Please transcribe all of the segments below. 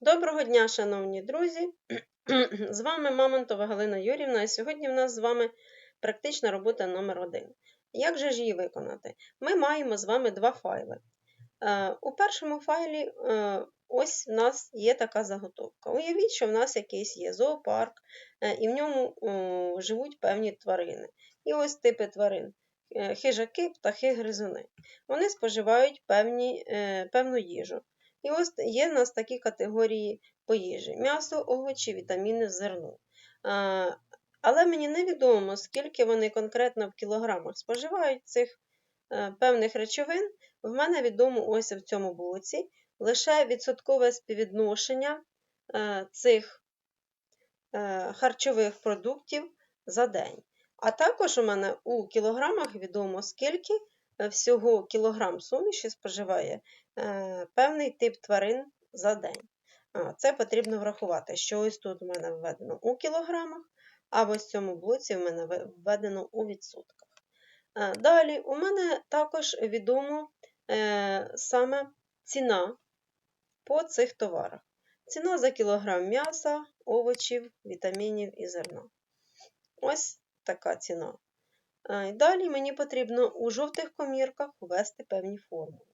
Доброго дня, шановні друзі! З вами Мамонтова Галина Юрівна, і сьогодні в нас з вами практична робота номер 1 Як же ж її виконати? Ми маємо з вами два файли. Е, У першому файлі е, ось в нас є така заготовка. Уявіть, що в нас якийсь є зоопарк, е, і в ньому живуть певні тварини. І ось типи тварин. Хижаки, птахи, гризуни. Вони споживають певні, певну їжу. І ось є в нас такі категорії по їжі: м'ясо, овочі, вітаміни, зерно. Але мені невідомо, скільки вони конкретно в кілограмах споживають цих е, певних речовин. В мене відомо ось в цьому блоці лише відсоткове співвідношення е, цих е, харчових продуктів за день. А також у мене у кілограмах відомо, скільки всього кілограм суміші споживає певний тип тварин за день. Це потрібно врахувати, що ось тут у мене введено у кілограмах, а в цьому блоці в мене введено у відсотках. Е, Далі у мене також відомо е, саме ціна по цих товарах. Ціна за кілограм м'яса, овочів, вітамінів і зерна. Ось така ціна. Е, Далі мені потрібно у жовтих комірках ввести певні формули.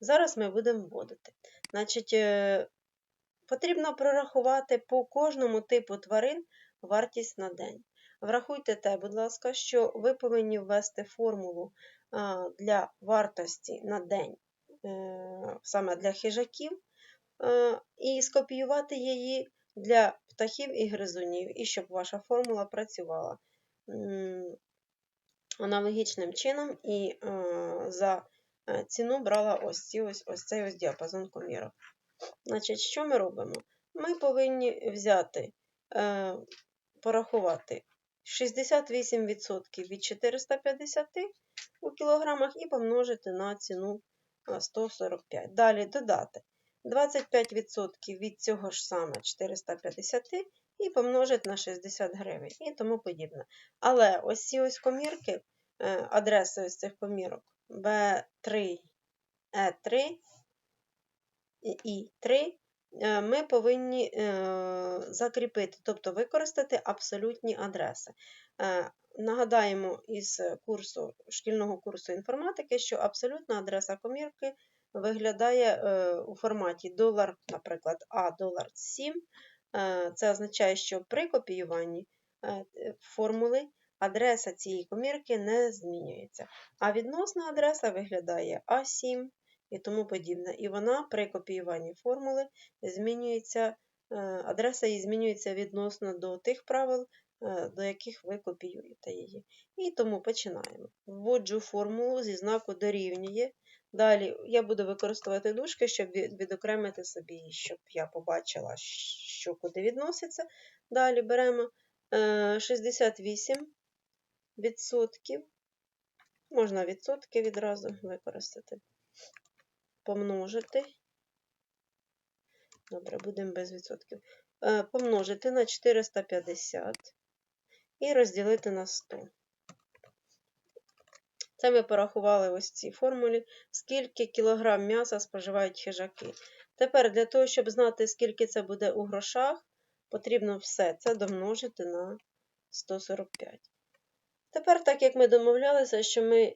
Зараз ми будемо вводити. Значить, е, Потрібно прорахувати по кожному типу тварин вартість на день. Врахуйте те, будь ласка, що ви повинні ввести формулу для вартості на день е, саме для хижаків, е, і скопіювати її для птахів і гризунів, і щоб ваша формула працювала аналогічним чином і за ціну брала ось, ці, ось, ось цей ось діапазон комірок. Значить, що ми робимо? Ми повинні взяти, е, порахувати 68% від 450 у кілограмах і помножити на ціну 145. Далі додати 25% від цього ж саме 450 і помножити на 60 гривень і тому подібне. Але ось ці ось комірки, е, адреси ось цих комірок B3, E3 і 3 е, ми повинні е, закріпити, тобто використати абсолютні адреси. Е, нагадаємо із курсу, шкільного курсу інформатики, що абсолютна адреса комірки виглядає у форматі долар, наприклад, А долар 7. Це означає, що при копіюванні формули адреса цієї комірки не змінюється. А відносна адреса виглядає А7 і тому подібне. І вона при копіюванні формули змінюється, е, адреса її змінюється відносно до тих правил, е, до яких ви копіюєте її. І тому починаємо. Вводжу формулу зі знаку дорівнює. Далі я буду використовувати дужки, щоб відокремити собі, щоб я побачила, що куди відноситься. Далі беремо 68 е, відсотків. Можна відсотки відразу використати помножити. Добре, будемо без відсотків. Е, помножити на 450 і розділити на 100. Це ми порахували ось цій формулі, скільки кілограм м'яса споживають хижаки. Тепер для того, щоб знати, скільки це буде у грошах, потрібно все це домножити на 145. Тепер, так як ми домовлялися, що ми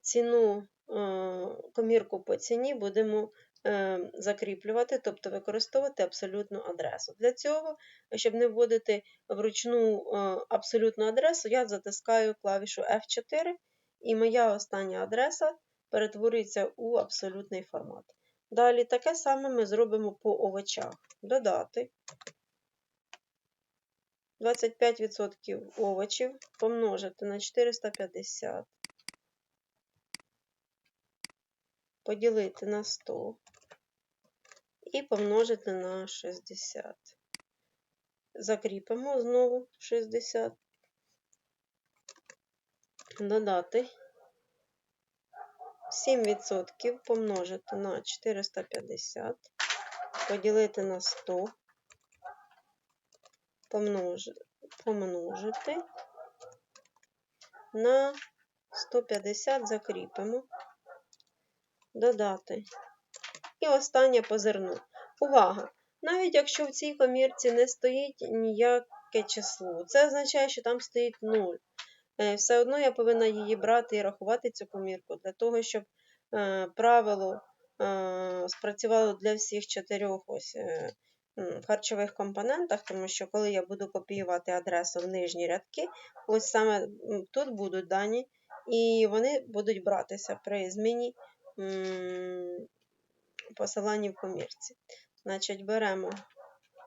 ціну Е, комірку по ціні будемо е, закріплювати, тобто використовувати абсолютну адресу. Для цього, щоб не вводити вручну е, абсолютну адресу, я затискаю клавішу F4, і моя остання адреса перетворюється у абсолютний формат. Далі таке саме ми зробимо по овочах. Додати 25% овочів помножити на 450 поділити на 100 і помножити на 60. Закріпимо знову 60, додати. 7% помножити на 450, поділити на 100, помножити, на 150 закріпимо додати. І останнє по зерну. Увага! Навіть якщо в цій комірці не стоїть ніяке число, це означає, що там стоїть 0. Е, Все одно я повинна її брати і рахувати цю комірку для того, щоб е, правило е, спрацювало для всіх чотирьох ось, м, харчових компонентах, тому що коли я буду копіювати адресу в нижні рядки, ось саме тут будуть дані, і вони будуть братися при зміні посилання в комірці. Значить, беремо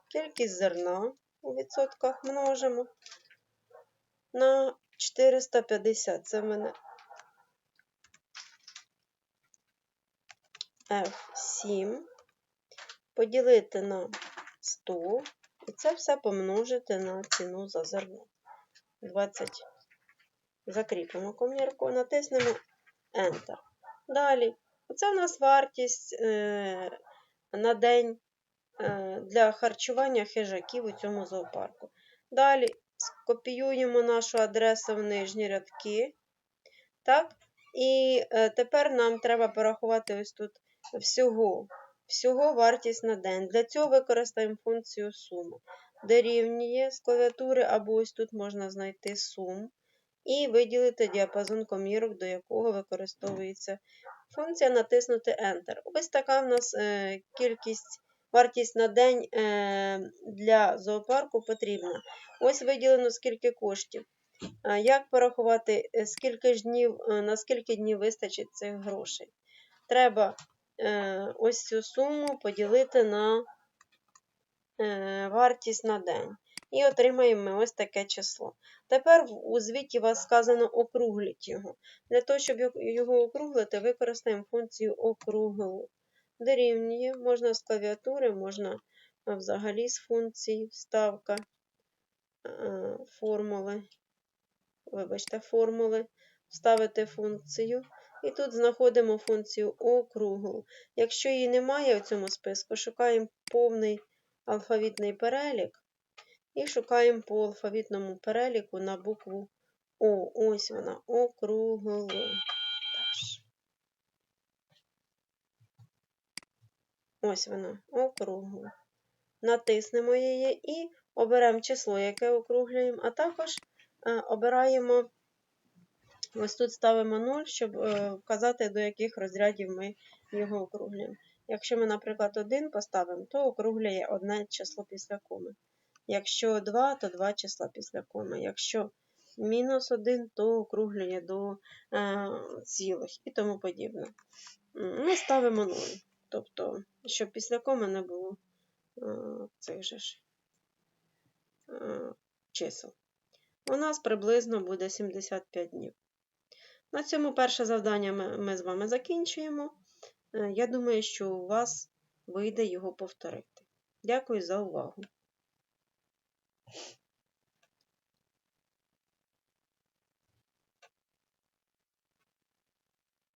кількість зерна у відсотках множимо на 450. Це в мене F7. Поділити на 100. І це все помножити на ціну за зерно. 20. Закріпимо комірку, натиснемо Enter. Далі. Оце у нас вартість е, на день е, для харчування хижаків у цьому зоопарку. Далі скопіюємо нашу адресу в нижні рядки. Так? І е, тепер нам треба порахувати ось тут всього, всього вартість на день. Для цього використаємо функцію сума. Дорівнює з клавіатури, або ось тут можна знайти сум. І виділити діапазон комірок, до якого використовується функція натиснути Enter. Ось така в нас е, кількість, вартість на день е, для зоопарку потрібна. Ось виділено скільки коштів. Як порахувати, е, скільки ж днів, на скільки днів вистачить цих грошей? Треба ось цю суму поділити на е, вартість на день. І отримаємо ми ось таке число. Тепер у звіті у вас сказано округліть його. Для того, щоб його- округлити, використаємо функцію округлу. Дорівнює, можна з клавіатури, можна е, взагалі з функції вставка е, формули. Вибачте, формули. Вставити функцію. І тут знаходимо функцію округлу. Якщо її немає в цьому списку, шукаємо повний алфавітний перелік. І шукаємо по алфавітному переліку на букву О. Ось вона, округлу. Ось вона, округлу. Натиснемо її і оберемо число, яке округлюємо, а також е, обираємо, ось тут ставимо 0, щоб е, вказати, до яких розрядів ми його округлюємо. Якщо ми, наприклад, 1 поставимо, то округлює одне число після коми. Якщо 2, то 2 числа після коми. Якщо мінус 1, то округлює до е, цілих і тому подібне. Ми ставимо 0. Тобто, щоб після коми не було е, цих же ж е, чисел. У нас приблизно буде 75 днів. На цьому перше завдання ми, ми з вами закінчуємо. Е, я думаю, що у вас вийде його повторити. Дякую за увагу!